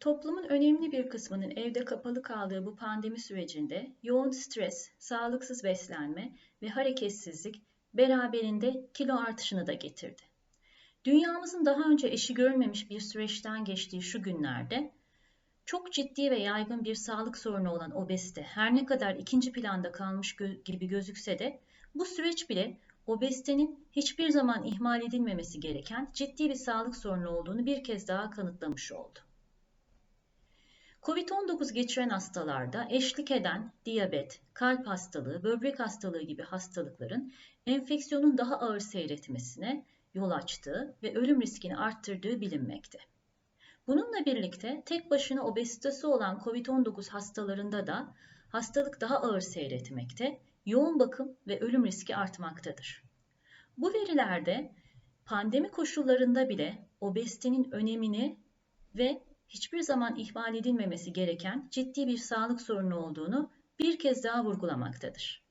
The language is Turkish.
Toplumun önemli bir kısmının evde kapalı kaldığı bu pandemi sürecinde yoğun stres, sağlıksız beslenme ve hareketsizlik beraberinde kilo artışını da getirdi. Dünyamızın daha önce eşi görülmemiş bir süreçten geçtiği şu günlerde çok ciddi ve yaygın bir sağlık sorunu olan obezite her ne kadar ikinci planda kalmış gibi gözükse de bu süreç bile obezitenin hiçbir zaman ihmal edilmemesi gereken ciddi bir sağlık sorunu olduğunu bir kez daha kanıtlamış oldu. Covid-19 geçiren hastalarda eşlik eden diyabet, kalp hastalığı, böbrek hastalığı gibi hastalıkların enfeksiyonun daha ağır seyretmesine yol açtığı ve ölüm riskini arttırdığı bilinmekte. Bununla birlikte tek başına obezitesi olan COVID-19 hastalarında da hastalık daha ağır seyretmekte, yoğun bakım ve ölüm riski artmaktadır. Bu verilerde pandemi koşullarında bile obezitenin önemini ve hiçbir zaman ihmal edilmemesi gereken ciddi bir sağlık sorunu olduğunu bir kez daha vurgulamaktadır.